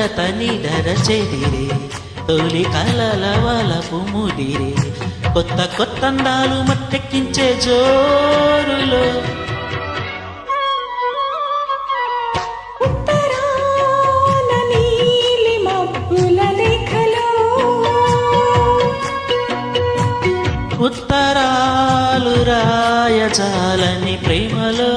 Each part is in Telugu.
కలతని దరచెదిరే తొలి కలల వలపు ముడిరే కొత్త కొత్త అందాలు మట్టెక్కించే జోరులో. ఉత్తరాలు రాయజాలని ప్రేమలో.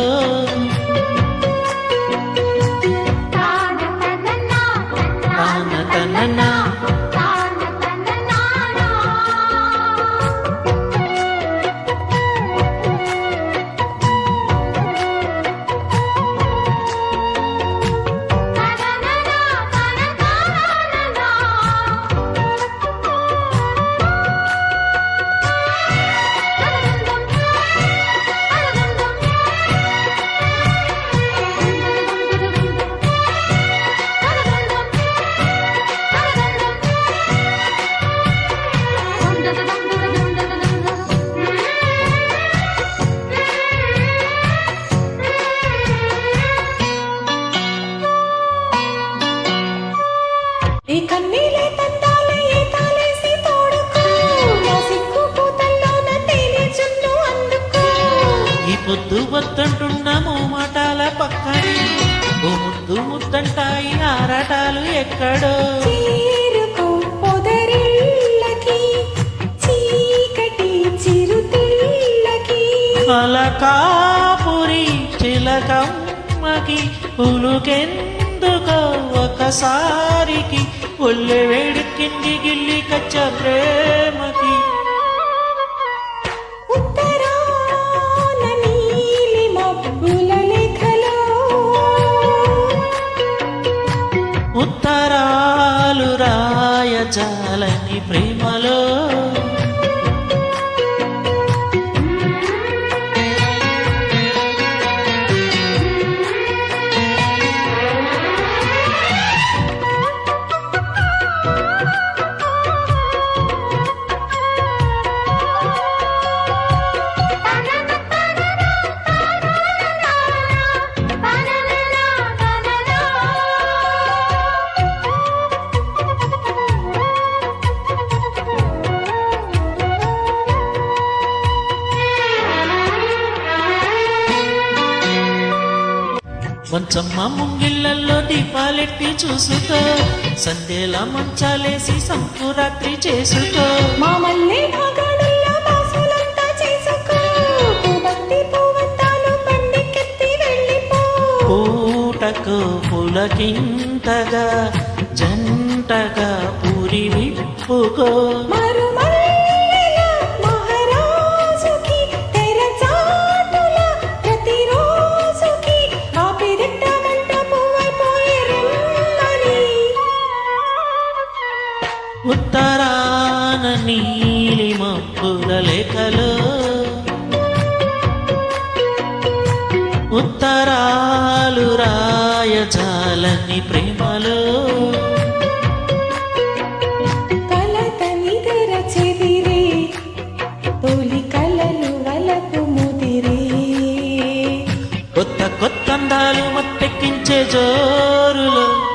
ఈ పొద్దు వద్దంటున్నాము మాటాల పక్కనే. ఓ ముద్దు ముద్దంటాయి ఆరాటాలు ఎక్కడో. అలకాపురి చిలకమ్మకి పులుకెందుకో ఒకసారికి ఒళ్ళె వేడికింది గిల్లి కచ్చ ప్రేమకి. ప్రేమలో మంచమ్మ ముంగిళ్ళల్లో దీపాలెట్టి చూసుకో సంధ్యల మంచాలేసి సంకురాత్రి చేసుకో మా మల్లె భాగాడుల్లో బాసులంతా చేసుకో. పువ్వంతి పువ్వంతాలు బండికెత్తి వెళ్ళిపో. పూటకు పులకింతగా జంటగా పూరి విప్పుకో మరుమల్లెల మబ్బుల లేఖలో. ఉత్తరాలు రాయజాలని ప్రేమలో. కొత్త కొత్త అందాలు మత్తెక్కించే జోరులో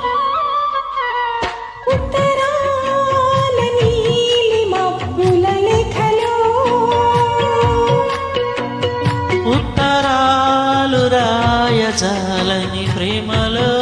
ఉత్తరాలు రాయజాలని ప్రేమలో